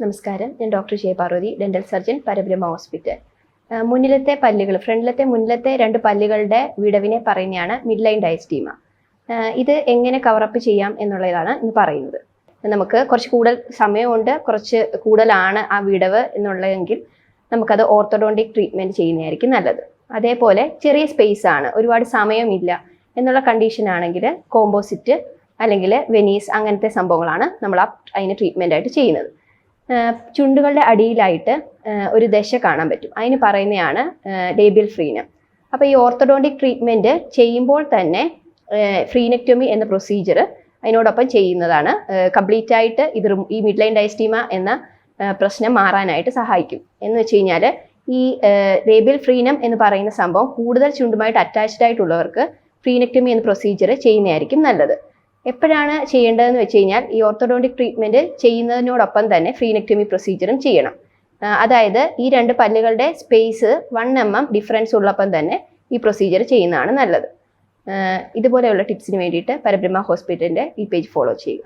നമസ്കാരം. ഞാൻ doctor Jaya Parvathi dental surgeon Parabrahma hospital. മുന്നിലത്തെ പല്ലുകൾ ഫ്രണ്ടിലത്തെ മുന്നിലത്തെ രണ്ട് പല്ലുകളുടെ വിടവിനെ പറയുന്നതാണ് മിഡ് ലൈൻ ഡയസ്റ്റീമ ഇത് എങ്ങനെ കവറപ്പ് ചെയ്യാം എന്നുള്ളതാണ് ഇന്ന് പറയുന്നത്. നമുക്ക് കുറച്ച് കൂടുതൽ സമയമുണ്ട് കുറച്ച് കൂടുതലാണ് ആ വിടവ് എന്നുള്ളതെങ്കിൽ നമുക്കത് ഓർത്തഡോണ്ടിക് ട്രീറ്റ്മെന്റ് ചെയ്യുന്നതായിരിക്കും നല്ലത്. അതേപോലെ ചെറിയ സ്പേസ് ആണ് ഒരുപാട് സമയമില്ല എന്നുള്ള കണ്ടീഷൻ ആണെങ്കിൽ കോമ്പോസിറ്റ് അല്ലെങ്കിൽ വെനീസ് അങ്ങനത്തെ സംഭവങ്ങളാണ് നമ്മൾ അതിന് ട്രീറ്റ്മെന്റ് ആയിട്ട് ചെയ്യുന്നത്. ചുണ്ടുകളുടെ അടിയിലായിട്ട് ഒരു ദശ കാണാൻ പറ്റും. അതിന് പറയുന്നതാണ് ലേബിയൽ ഫ്രീനം അപ്പോൾ ഈ ഓർത്തഡോണ്ടിക് ട്രീറ്റ്മെന്റ് ചെയ്യുമ്പോൾ തന്നെ ഫ്രീനെക്ടോമി എന്ന പ്രൊസീജിയർ അതിനോടൊപ്പം ചെയ്യുന്നതാണ്. കംപ്ലീറ്റ് ആയിട്ട് ഇത് ഈ മിഡ് ലൈൻ ഡയസ്റ്റീമ എന്ന പ്രശ്നം മാറാനായിട്ട് സഹായിക്കും. എന്ന് വെച്ച് കഴിഞ്ഞാൽ ഈ ലേബിയൽ ഫ്രീനം എന്ന് പറയുന്ന സംഭവം കൂടുതൽ ചുണ്ടുമായിട്ട് അറ്റാച്ച്ഡ് ആയിട്ടുള്ളവർക്ക് ഫ്രീനെക്ടമി എന്ന പ്രൊസീജിയർ ചെയ്യുന്നതായിരിക്കും നല്ലത്. എപ്പോഴാണ് ചെയ്യേണ്ടതെന്ന് വെച്ച് കഴിഞ്ഞാൽ ഈ ഓർത്തോഡോണ്ടിക് ട്രീറ്റ്മെന്റ് ചെയ്യുന്നതിനോടൊപ്പം തന്നെ ഫ്രീനെക്ടമി പ്രൊസീജിയറും ചെയ്യണം. അതായത് ഈ രണ്ട് പല്ലുകളുടെ space one M M difference ഉള്ളപ്പം തന്നെ ഈ പ്രൊസീജിയർ ചെയ്യുന്നതാണ് നല്ലത്. ഇതുപോലെയുള്ള ടിപ്സിന് വേണ്ടിയിട്ട് പരബ്രഹ്മ ഹോസ്പിറ്റലിന്റെ ഈ പേജ് ഫോളോ ചെയ്യുക.